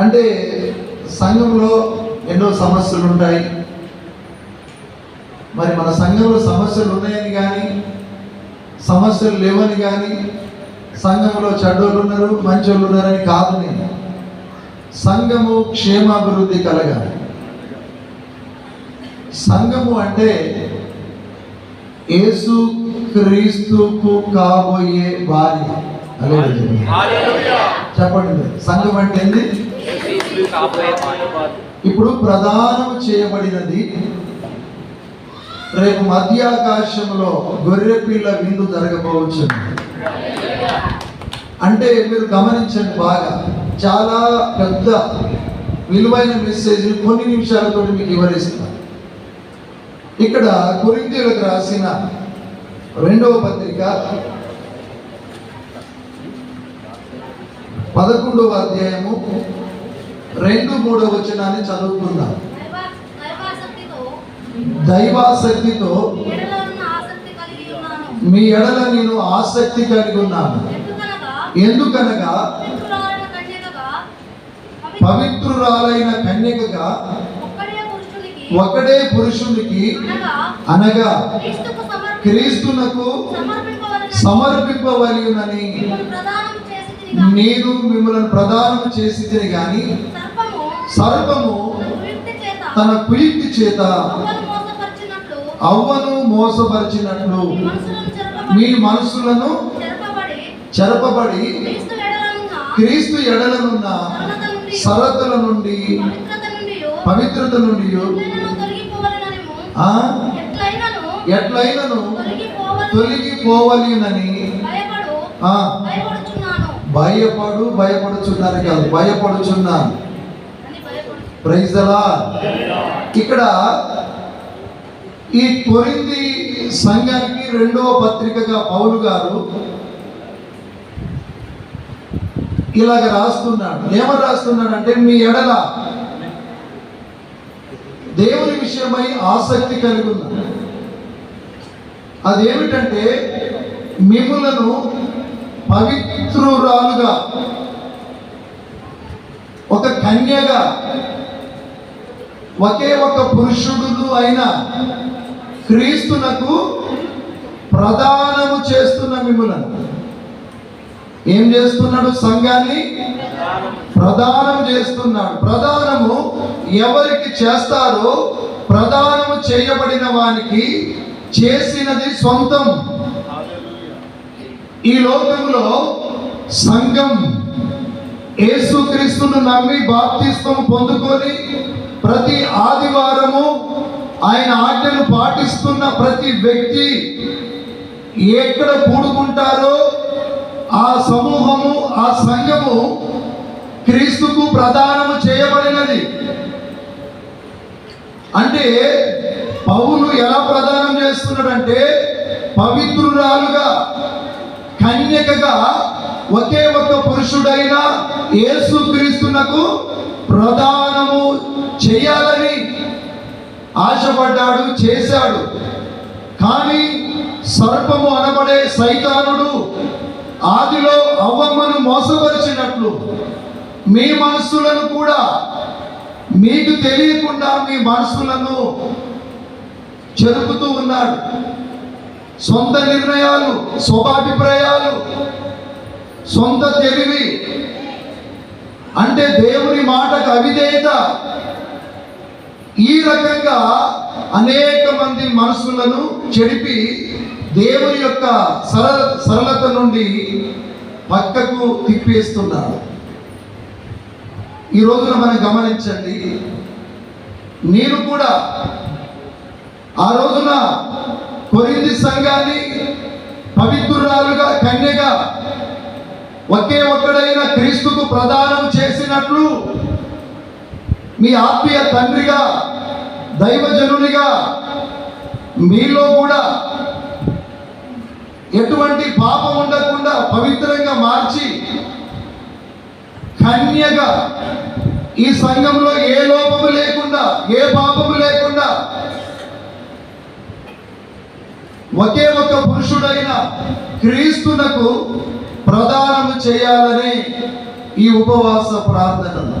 అంటే సంఘంలో ఎన్నో సమస్యలు ఉంటాయి. మరి మన సంఘంలో సమస్యలు ఉన్నాయని కానీ సమస్యలు లేవని కానీ సంఘంలో చెడ్డోళ్ళు ఉన్నారు మంచోళ్ళు ఉన్నారని కాదు నేను. సంఘము క్షేమాభివృద్ధి కలగాలి. సంఘము అంటే యేసు క్రీస్తుకు కాబోయే భార్య. చెప్పండి సంఘం అంటే ఏంది. ఇప్పుడు ప్రదానం చేయబడినది రేపు మధ్యాకాశంలో గొర్రె పిల్ల విందు జరగబోవచ్చు. అంటే మీరు గమనించండి బాగా చాలా పెద్ద విలువైన మెసేజ్ కొన్ని నిమిషాలతో మీకు వివరిస్తాను ఇక్కడ కొరింతీలకు రాసిన రెండవ పత్రిక పదకొండవ అధ్యాయము రెండు మూడవ వచనాన్ని చదువుకుందాం. దైవ- దైవాసక్తితో. మీ ఎడల నేను ఆసక్తి కలిగి ఉన్నాను. ఎందుకనగా? పవిత్రురాలైన కన్యకగా ఒకడే పురుషునికి అనగా క్రీస్తునకు సమర్పింపవలయునని నేను మిమ్మల్ని ప్రదానం చేసి గాని సర్పము తన కుయుక్తి చేత అవ్వను మోసపరిచినట్లు. మీ మనసులను చెరపబడి క్రీస్తు ఎడలనున్న సరతల నుండి పవిత్రత నుండి ఎట్లయినను తొలగిపోవలెనని భయపడు భయపడుచున్నారు కాదు భయపడుచున్నాను. ప్రైజలా ప్రైజ్ ఇక్కడ ఈ కొరింది సంఘానికి రెండవ పత్రికగా పౌలు గారు ఇలాగ రాస్తున్నాడు. ఏమని రాస్తున్నాడు అంటే మీ ఎడల దేవుని విషయమై ఆసక్తి కలిగి ఉన్నాడు అదేమిటంటే మిమ్మలను పవిత్రురాలుగా ఒక కన్యగా ఒకే ఒక పురుషుడు అయిన క్రీస్తునకు ప్రదానము చేస్తున్న మిమ్ములను. ఏం చేస్తున్నాడు సంఘాన్ని? ప్రదానం చేస్తున్నాడు. ప్రదానము ఎవరికి చేస్తారో ప్రదానము చేయబడిన వానికి చేసినది సొంతం. ఈ లోకంలో సంఘం యేసుక్రీస్తును నమ్మి బాప్తిస్తం పొందుకొని ప్రతి ఆదివారము ఆయన ఆజ్ఞను పాటిస్తున్న ప్రతి వ్యక్తి ఎక్కడ కూడుకుంటారో ఆ సమూహము ఆ సంఘము క్రీస్తుకు ప్రదానము చేయబడినది. అంటే పౌలు ఎలా ప్రదానం చేస్తున్నాడంటే పవిత్రురాలుగా కన్యకగా ఒకే ఒక పురుషుడైన యేసుక్రీస్తునకు ప్రదానము చేయాలని ఆశపడ్డాడు చేశాడు. కానీ సర్పము అనబడే సైతానుడు ఆదిలో అవ్వమ్మను మోసపరిచినట్లు మీ మనస్సులను కూడా మీకు తెలియకుండా మీ మనస్సులను చెరుపుతూ ఉన్నాడు. సొంత నిర్ణయాలు స్వభాభిప్రాయాలు సొంత తెలివి అంటే దేవుని మాటకు అవిధేయత. ఈ రకంగా అనేక మంది మనసులను చెడిపి దేవుని యొక్క సరళ సరళత నుండి పక్కకు తిప్పేస్తున్నారు ఈ రోజున మనం గమనించండి నేను కూడా ఆ రోజున కొరింది సంఘాన్ని పవిత్రురాలుగా కన్యగా ఒకే ఒక్కడైన క్రీస్తుకు ప్రదానం చేసినట్లు మీ ఆత్మీయ తండ్రిగా దైవజనునిగా మీలో కూడా ఎటువంటి పాపం ఉండకుండా పవిత్రంగా మార్చి కన్యగా ఈ సంఘంలో ఏ లోపము లేకుండా ఏ పాపము లేకుండా ఒకే ఒక పురుషుడైన క్రీస్తునకు ప్రదానము చేయాలని ఈ ఉపవాస ప్రార్థన.